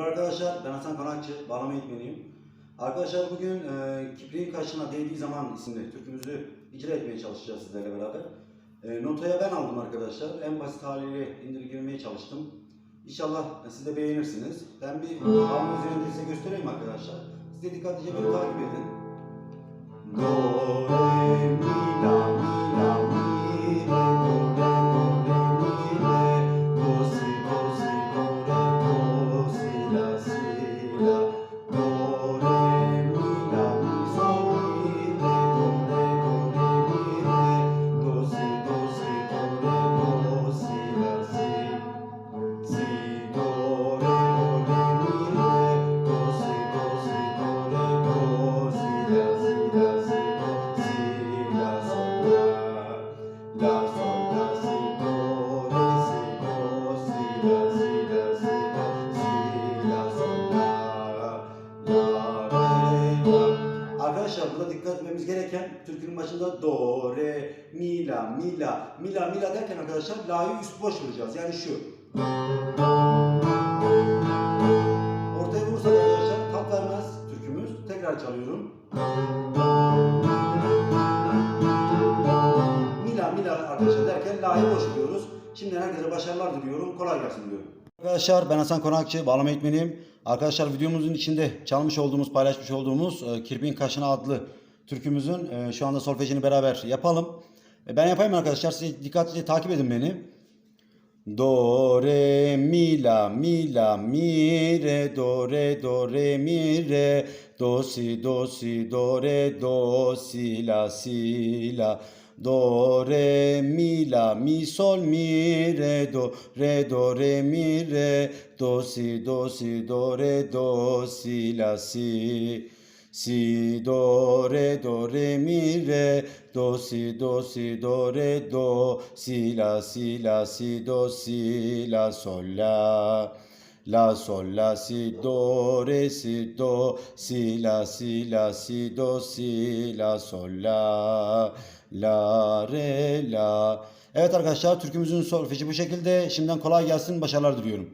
Merhaba arkadaşlar, ben Hasan Konakçı, bağlama eğitmeniyim. Arkadaşlar bugün e, Kipriğin Kaşına Değdiği Zaman isimli türkümüzü icra etmeye çalışacağız sizlerle beraber. E, notaya ben aldım arkadaşlar, en basit haliyle indirgemeye çalıştım. İnşallah siz de beğenirsiniz. Ben bir bağlama üzerinde size göstereyim arkadaşlar. Siz de dikkatlice beni takip edin. Do, re, mi, la, burada dikkat etmemiz gereken türkünün başında do, re, mi, la, mi, la, mi, la, mi, la derken arkadaşlar la'yı üst boş vuracağız. Yani şu. Ortaya vurursak arkadaşlar tat vermez türkümüz. Tekrar çalıyorum. Mila Mila arkadaşlar derken la'yı boş vuruyoruz. Şimdiden herkese başarılar diliyorum. Kolay gelsin diyorum. Arkadaşlar ben Hasan Konakçı, bağlama eğitmeniyim. Arkadaşlar videomuzun içinde çalmış olduğumuz, paylaşmış olduğumuz e, Kirpin Kaşına adlı türkümüzün e, şu anda solfejini beraber yapalım. E, ben yapayım arkadaşlar. Siz dikkatlice takip edin beni. Do, re, mi, la, mi, la, mi, re, do, re, do, re, mi, re, do, si, do, si, do, re, do, si, la, si, la, do, re, mi, la, mi, sol, mi, re, do, re, do, re, mi, re, do, si, do, si, do, re, do, si, la, si, Si, do, re, do, re, mi, re, do, si, do, si, do, re, do, si, la, si, la, si, do, si, la, sol, la. La, sol, la, si, do, re, si, do, si, la, si, la, si, do, si, la, sol, la. La, re, la. Evet arkadaşlar türkümüzün solfeji bu şekilde. Şimdiden kolay gelsin, başarılar diliyorum.